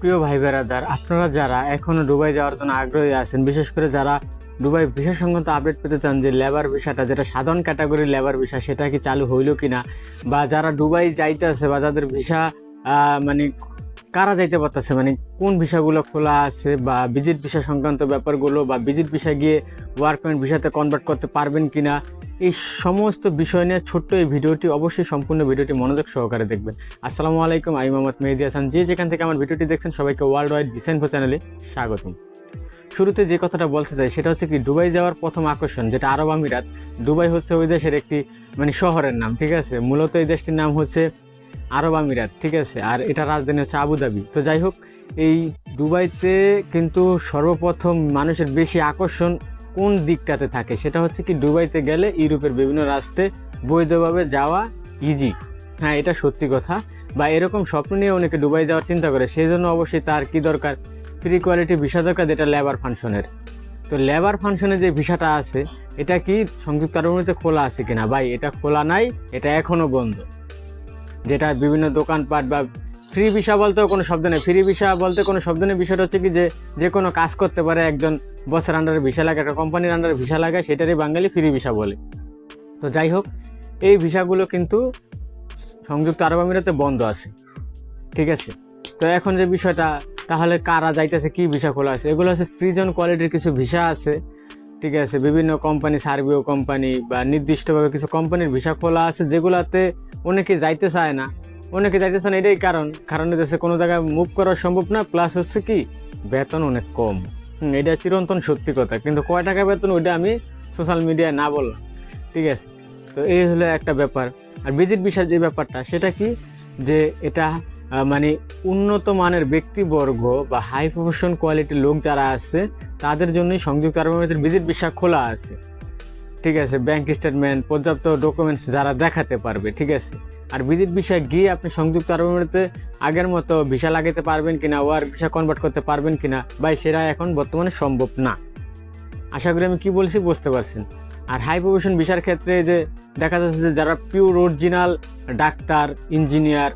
প্রিয় ভাই বেড়াদার আপনারা যারা এখনও দুবাই যাওয়ার জন্য আগ্রহী আছেন, বিশেষ করে যারা দুবাই ভিসা সংক্রান্ত আপডেট পেতে চান যে লেবার ভিসাটা, যেটা সাধারণ ক্যাটাগরির লেবার ভিসা, সেটা কি চালু হইল কিনা, বা যারা দুবাই যাইতে আছে, বা যাদের ভিসা মানে কারা যাইতে পারতেছে মানে কোন ভিসাগুলো খোলা আছে, বা ভিজিট ভিসা সংক্রান্ত ব্যাপারগুলো, বা ভিজিট ভিসা গিয়ে ওয়ার্ক পয়েন্ট ভিসাতে কনভার্ট করতে পারবেন কিনা এই সমস্ত বিষয় নিয়ে ছোট্ট এই ভিডিওটি, অবশ্যই সম্পূর্ণ ভিডিওটি মনোযোগ সহকারে দেখবেন। আসসালামু আলাইকুম, আমি মোহাম্মদ মেহেদি হাসান। যে যেখান থেকে আমার ভিডিওটি দেখছেন, সবাইকে ওয়ার্ল্ড ওয়াইড ডিসাইনফো চ্যানেলে স্বাগতম। শুরুতে যে কথাটা বলতে চাই, সেটা হচ্ছে কি, দুবাই যাওয়ার প্রথম আকর্ষণ, যেটা আরব আমিরাত, দুবাই হচ্ছে ওই দেশের একটি মানে শহরের নাম, ঠিক আছে? মূলত এই দেশটির নাম হচ্ছে আরব আমিরাত, ঠিক আছে? আর এটা রাজধানী হচ্ছে আবুধাবি তো যাই হোক, এই দুবাইতে কিন্তু সর্বপ্রথম মানুষের বেশি আকর্ষণ কোন দিকটাতে থাকে? সেটা হচ্ছে কি দুবাইতে গেলে ইউরোপের বিভিন্ন রাষ্ট্রে বৈধভাবে যাওয়া ইজি হ্যাঁ এটা সত্যি কথা। বা এরকম স্বপ্ন নিয়ে অনেকে দুবাই যাওয়ার চিন্তা করে সেই জন্য অবশ্যই তার কি দরকার? ফ্রি কোয়ালিটি ভিসা দরকার, যেটা লেবার ফাংশনের। তো লেবার ফাংশনে যে ভিসাটা আছে, এটা কি সংযুক্ত আরব খোলা আছে কিনা? ভাই, এটা খোলা নাই, এটা এখনও বন্ধ। যেটা বিভিন্ন দোকানপাট বা ফ্রি ভিসা বলতেও কোনো শব্দ নেই। ফ্রি ভিসা বলতে কোনো শব্দ নেই। বিষয়টা হচ্ছে কি যে যে কোনো কাজ করতে পারে একজন বসের আন্ডারে ভিসা লাগে একটা কোম্পানির আন্ডারে ভিসা লাগে সেটারই বাঙালি ফ্রি ভিসা বলে। তো যাই হোক, এই ভিসাগুলো কিন্তু সংযুক্ত আরব আমিরাতে বন্ধ আছে। ঠিক আছে? তো এখন যে বিষয়টা, তাহলে কারা যাইতেছে, কি ভিসা খোলা আছে? এগুলো হচ্ছে ফ্রিজন কোয়ালিটির কিছু ভিসা আছে। ঠিক আছে? বিভিন্ন কোম্পানি সার্বিও কোম্পানি বা নির্দিষ্টভাবে কিছু কোম্পানির ভিসা খোলা আছে, যেগুলোতে অনেকে যাইতে চায় না। অনেকে যাইতে চায় না এটাই কারণ। কারণ দেশে কোনো জায়গায় মুভ করা সম্ভব না প্লাস হচ্ছে কি, বেতন অনেক কম। এটা চিরন্তন সত্যি কথা। কিন্তু কয় টাকা বেতন ওইটা আমি সোশ্যাল মিডিয়ায় না বললাম। ঠিক আছে? তো এই হলো একটা ব্যাপার। আর ভিজিট ভিসার যে ব্যাপারটা, সেটা কি? যে এটা মানে উন্নত মানের ব্যক্তিবর্গ বা হাই প্রফেশন কোয়ালিটির লোক যারা আছে, তাদের জন্যই সংযুক্ত আরব আমিরাতের ভিজিট ভিসা খোলা আছে। ঠিক আছে ব্যাংক স্টেটমেন্ট পর্যাপ্ত ডকুমেন্টস যারা দেখাতে পারবে, ঠিক আছে? আর ভিজিট ভিসা গিয়ে আপনি সংযুক্ত আরব আমিরাতে আগের মতো ভিসা লাগাতে পারবেন কিনা ওয়ার ভিসা কনভার্ট করতে পারবেন কিনা, বা সেটা এখন বর্তমানে সম্ভব না। আশা করি আমি কি বলছি বুঝতে পারছেন। আর হাই প্রফেশন ভিসার ক্ষেত্রে যে দেখা যাচ্ছে যে যারা পিওর অরিজিনাল ডাক্তার ইঞ্জিনিয়ার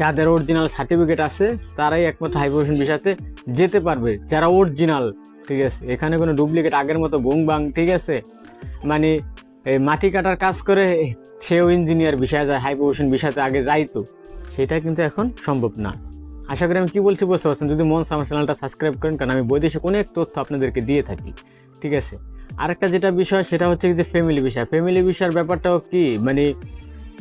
যাদের অরিজিনাল সার্টিফিকেট আছে, তারাই একমাত্র হাই প্রফেশন ভিসাতে যেতে পারবে। যারা অরিজিনাল ঠিক আছে? এখানে কোনো ডুপ্লিকেট আগের মতো বুং বাং ঠিক আছে? মানে মাটি কাটার কাজ করে সেও ইঞ্জিনিয়ার বিষয়ে যায় হাই প্রফেশন বিষয়তে আগে যাইতো সেটা কিন্তু এখন সম্ভব না। আশা করি আমি কী বলছি বুঝতে পারছেন? যদি মন আমার চ্যানেলটা সাবস্ক্রাইব করেন, কারণ আমি বৈদেশিক অনেক তথ্য আপনাদেরকে দিয়ে থাকি। ঠিক আছে? আরেকটা যেটা বিষয়, সেটা হচ্ছে যে ফ্যামিলি বিষয়। ফ্যামিলি বিষয়ের ব্যাপারটাও কি? মানে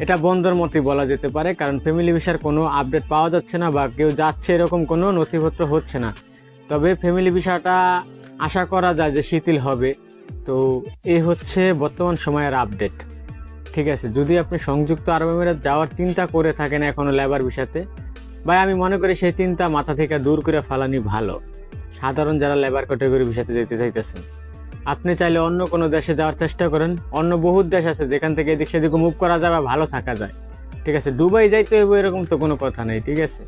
এটা বন্ধর মতোই বলা যেতে পারে, কারণ ফ্যামিলি ভিসার কোনো আপডেট পাওয়া যাচ্ছে না বা কেউ যাচ্ছে এরকম কোনো নথিপত্র হচ্ছে না। তবে ফ্যামিলি বিষয়টা আশা করা যায় যে শিথিল হবে। তো এই হচ্ছে বর্তমান সময়ের আপডেট ঠিক আছে, যদি আপনি সংযুক্ত আরব আমিরাত যাওয়ার চিন্তা করে থাকেন এখনও লেবার ভিসাতে ভাই আমি মনে করি সেই চিন্তা মাথা থেকে দূর করে ফেলানি ভালো। সাধারণ যারা লেবার ক্যাটাগরি ভিসাতে যেতে চাইতেছেন, আপনি চাইলে অন্য কোনো দেশে যাওয়ার চেষ্টা করেন, অন্য বহুত দেশ আছে যেখান থেকে এদিক সেদিকে মুভ করা যায় বা ভালো থাকা যায়। ঠিক আছে, দুবাই যাইতে হবে এরকম তো কোনো কথা নেই, ঠিক আছে।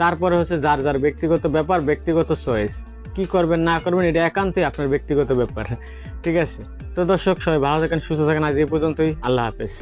তারপরে হচ্ছে যার যার ব্যক্তিগত ব্যাপার, ব্যক্তিগত চয়েস কি করবেন, না করবেন, এটা একান্তই আপনার ব্যক্তিগত ব্যাপার। ঠিক আছে? তো দর্শক, সবাই ভালো থাকেন, সুস্থ থাকেন, আজ এই পর্যন্তই। আল্লাহ হাফেজ।